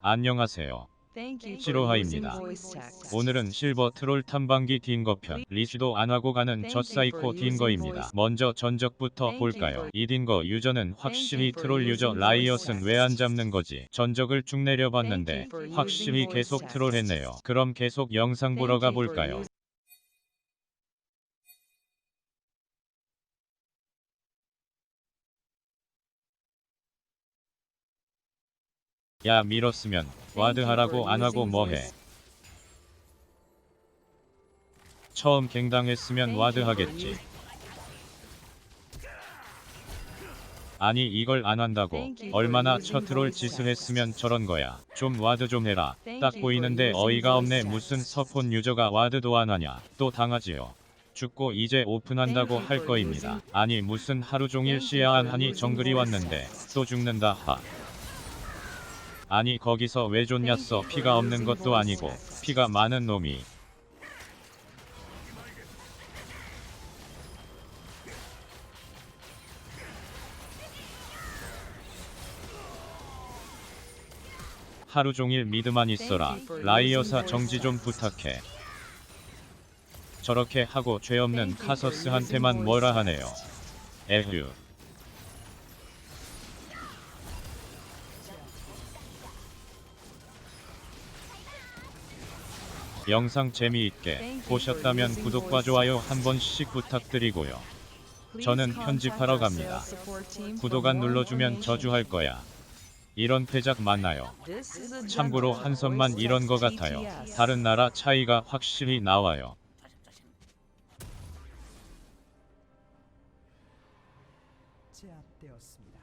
안녕하세요. 시로하입니다. 오늘은 실버 트롤 탐방기 딩거편 리시도 안 하고 가는 저 사이코 딩거입니다. 먼저 전적부터 볼까요? 이 딩거 유저는 확실히 트롤 유저 라이엇은 왜 안 잡는 거지? 전적을 쭉 내려봤는데 확실히 계속 트롤했네요. 그럼 계속 영상 보러 가볼까요? 야 밀었으면 와드 하라고 안 하고 뭐해? 처음 갱당했으면 와드 하겠지. 아니 이걸 안 한다고 얼마나 처트롤 짓을 했으면 저런 거야. 좀 와드 좀 해라. 딱 보이는데 어이가 없네 무슨 서폰 유저가 와드도 안 하냐. 또 당하지요. 죽고 이제 오픈한다고 할 거입니다. 아니 무슨 하루 종일 시야 안 하니 정글이 왔는데 또 죽는다 하. 아니 거기서 왜 좋냐써 피가 없는 것도 아니고 피가 많은 놈이. 하루 종일 미드만 있어라. 라이어사 정지 좀 부탁해. 저렇게 하고 죄 없는 카서스한테만 뭐라 하네요. 에휴 영상 재미있게 보셨다면 구독과 좋아요 한 번씩 부탁드리고요. 저는 편집하러 갑니다. 구독 안 눌러주면 저주할 거야. 이런 패작 많나요? 참고로 한선만 이런 거 같아요. 다른 나라 차이가 확실히 나와요. 제압되었습니다.